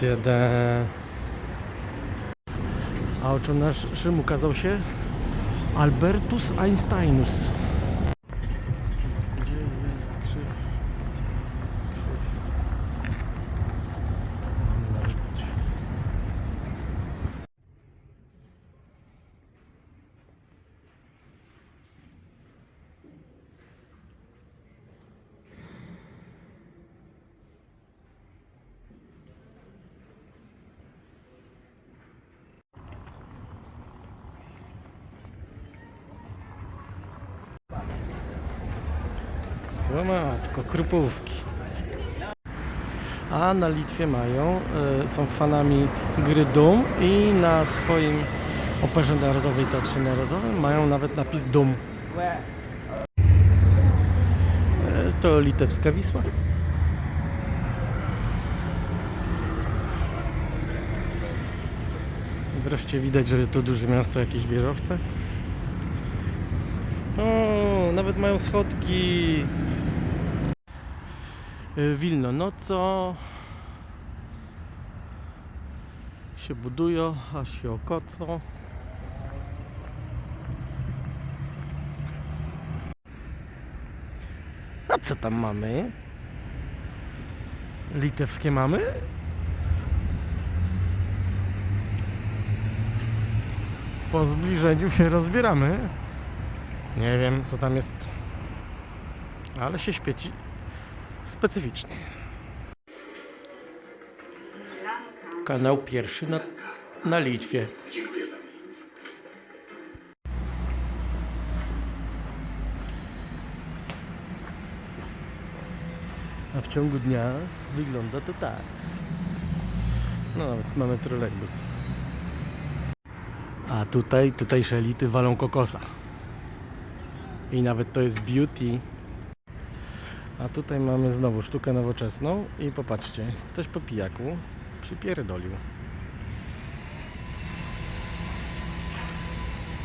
Tede. A oczą naszym ukazał się Albertus Einsteinus. Gdzie jest krzyż? O matko, krupówki. A na Litwie mają, e, są fanami gry Doom i na swoim Operze Narodowej Teatrze Narodowym mają nawet napis Doom. E, To litewska Wisła. Wreszcie widać, że to duże miasto, jakieś wieżowce. O, nawet mają schodki. Y, Wilno, no co się budują, a się okocą. A co tam mamy? Litewskie mamy? Po zbliżeniu się rozbieramy. Nie wiem co tam jest, ale się świeci specyficznie. Kanał pierwszy na, na Litwie. A w ciągu dnia wygląda to tak. No nawet mamy trolejbus. A tutaj, tutejsze elity walą kokosa. I nawet to jest beauty. A tutaj mamy znowu sztukę nowoczesną i popatrzcie, ktoś po pijaku przypierdolił.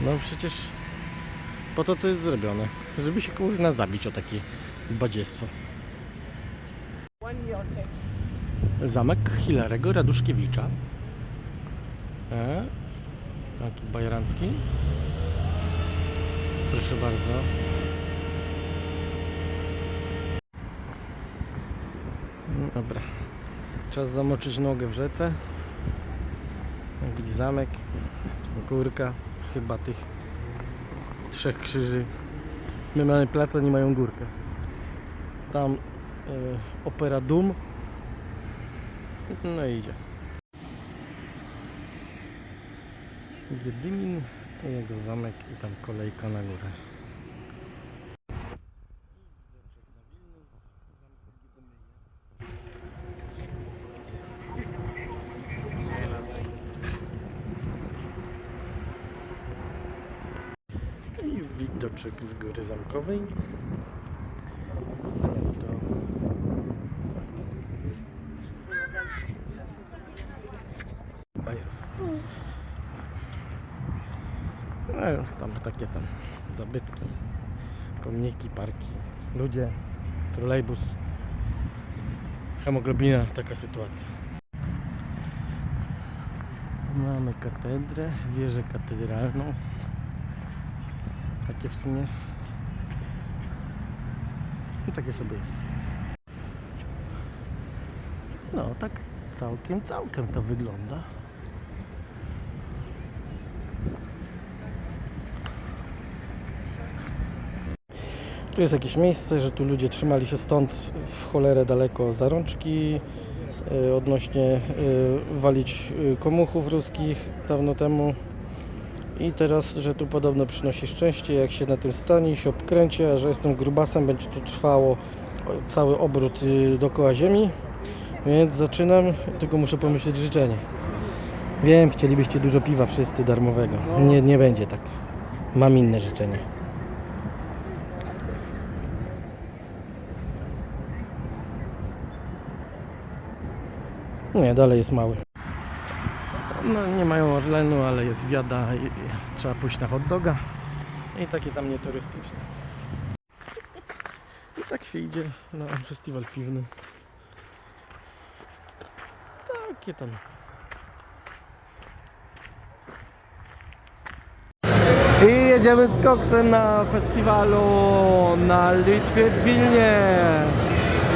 No przecież po to to jest zrobione, żeby się kurna zabić o takie badziestwo. Zamek Hilarego Raduszkiewicza. E? Taki bajerancki. Proszę bardzo. Dobra. Czas zamoczyć nogę w rzece. Jakiś zamek. Górka. Chyba tych trzech krzyży. My mamy plac, oni mają górkę. Tam e, Opera Dum. No i idzie. Jedymin, jego zamek i tam kolejka na górę. I widoczek z góry zamkowej. Miasto. Bajerów. No, tam takie tam zabytki, pomniki, parki, ludzie, trolejbus, hemoglobina, taka sytuacja. Mamy katedrę, wieżę katedralną. Takie w sumie. I takie sobie jest. No, tak całkiem, całkiem to wygląda. Tu jest jakieś miejsce, że tu ludzie trzymali się stąd w cholerę daleko za rączki e, odnośnie e, walić e, komuchów ruskich dawno temu. I teraz, że tu podobno przynosi szczęście, jak się na tym stanie i się obkręci, a że jestem grubasem, będzie to trwało cały obrót y, dookoła ziemi. Więc zaczynam, tylko muszę pomyśleć życzenie. Wiem, chcielibyście dużo piwa wszyscy darmowego. Nie, nie będzie tak. Mam inne życzenie. Nie, dalej jest mały. No nie mają Orlenu, ale jest wiada i, i trzeba pójść na hot doga. I takie tam nieturystyczne. I tak się idzie na festiwal piwny. Tak, Jakie tam? I jedziemy z koksem na festiwalu na Litwie w Wilnie.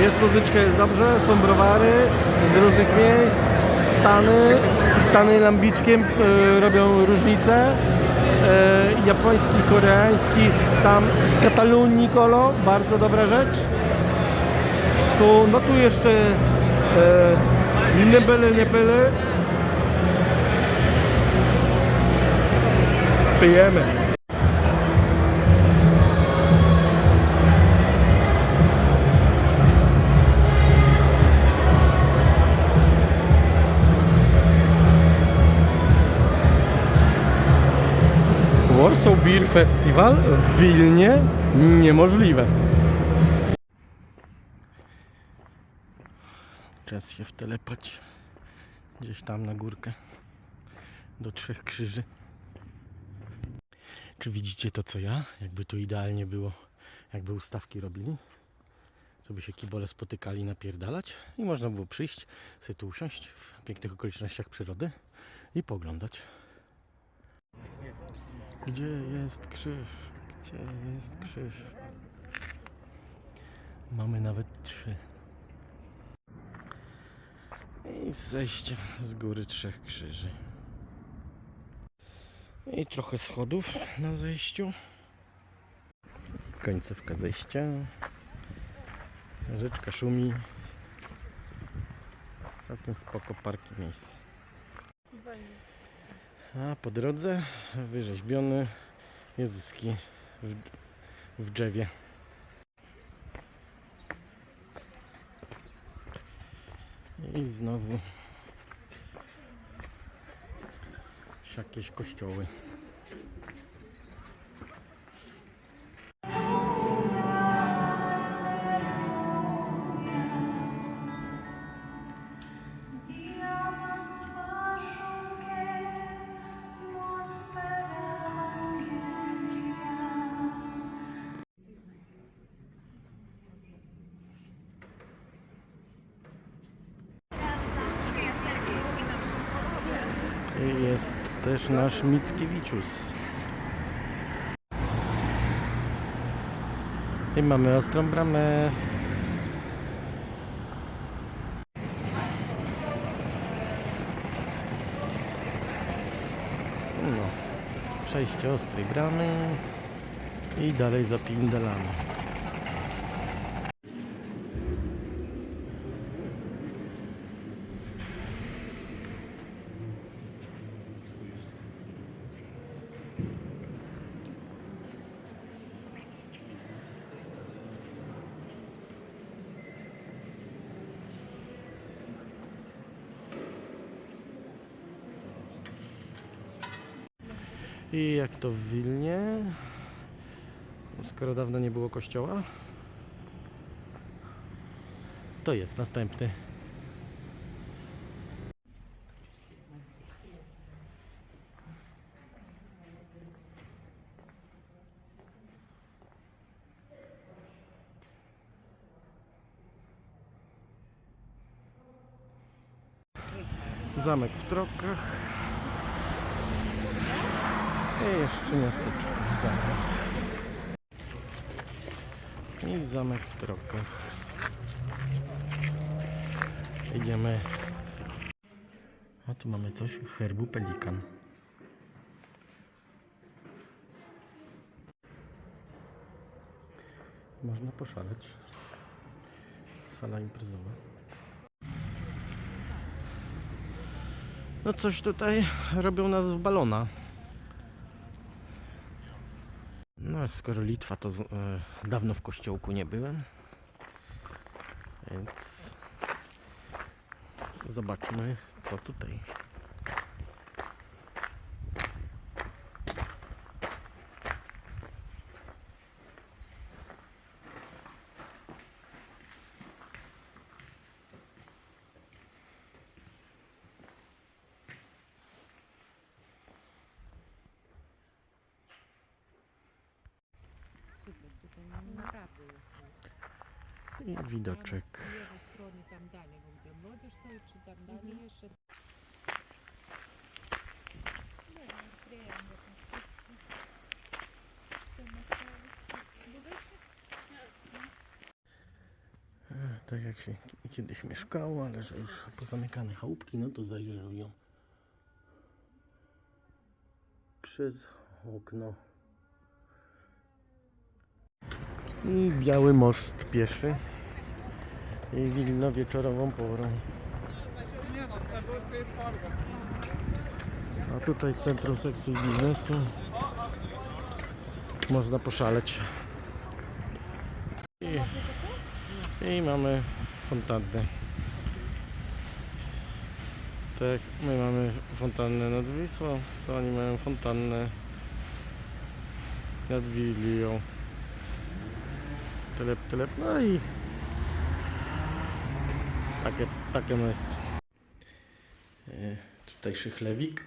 Jest muzyczka, jest dobrze, są browary z różnych miejsc. Stany, Stany lambiczkiem y, robią różnice. Y, japoński, koreański, tam z Katalunii kolo, bardzo dobra rzecz. Tu, no tu jeszcze nie byle, nie byle. Pijemy. Warsaw Beer Festival w Wilnie niemożliwe. Czas się wtelepać gdzieś tam na górkę do Trzech Krzyży. Czy widzicie to co ja? Jakby tu idealnie było, jakby ustawki robili. Co by się kibole spotykali, napierdalać i można było przyjść, sobie tu usiąść w pięknych okolicznościach przyrody i poglądać. Gdzie jest krzyż? Gdzie jest krzyż? Mamy nawet trzy. I zejście z góry trzech krzyży. I trochę schodów na zejściu. Końcówka zejścia. Rzeczka szumi. Całkiem spoko parki miejsc. A po drodze wyrzeźbiony Jezuski w, w drzewie. I znowu jakieś kościoły. Też nasz Mickiewiczus. I mamy ostrą bramę. No, przejście ostrej bramy i dalej za pindalami. I jak to w Wilnie? Skoro dawno nie było kościoła, to jest następny. Zamek w Trokach. I jeszcze miasteczko dalej. I zamek w Trokach. Idziemy. A tu mamy coś, herbu pelikan. Można poszaleć. Sala imprezowa. No coś tutaj robią nas w balona. Skoro Litwa, to e, dawno w kościołku nie byłem. Więc zobaczmy, co tutaj. Super, tutaj no naprawdę jest. I widoczek. Z lewej strony to oni tam dalej, bo gdzie młodzież stoi, czy tam dalej jeszcze. Nie wiem, kryją do konstrukcji. Budujcie? Tak jak się kiedyś mieszkało, ale że już pozamykane chałupki, no to zajrują przez okno. I biały most pieszy. I Wilno wieczorową porą. A tutaj Centrum Seksu i Biznesu. Można poszaleć. I, i mamy fontannę. Tak, my mamy fontannę nad Wisłą, to oni mają fontannę nad Wilią. Telep, telep, no i takie, takie no jest. E, Tutaj szychlewik.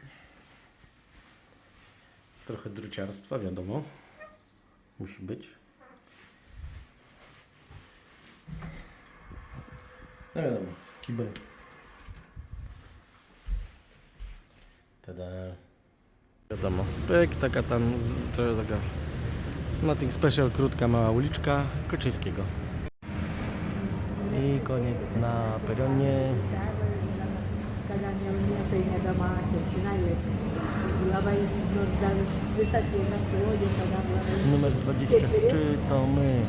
Trochę druciarstwa, wiadomo. Musi być. No wiadomo, kibel. Tada. Wiadomo, pyk, taka tam trochę zaga. Nothing special, krótka, mała uliczka Koczyńskiego. I koniec na peronie. Numer 23, czy to my?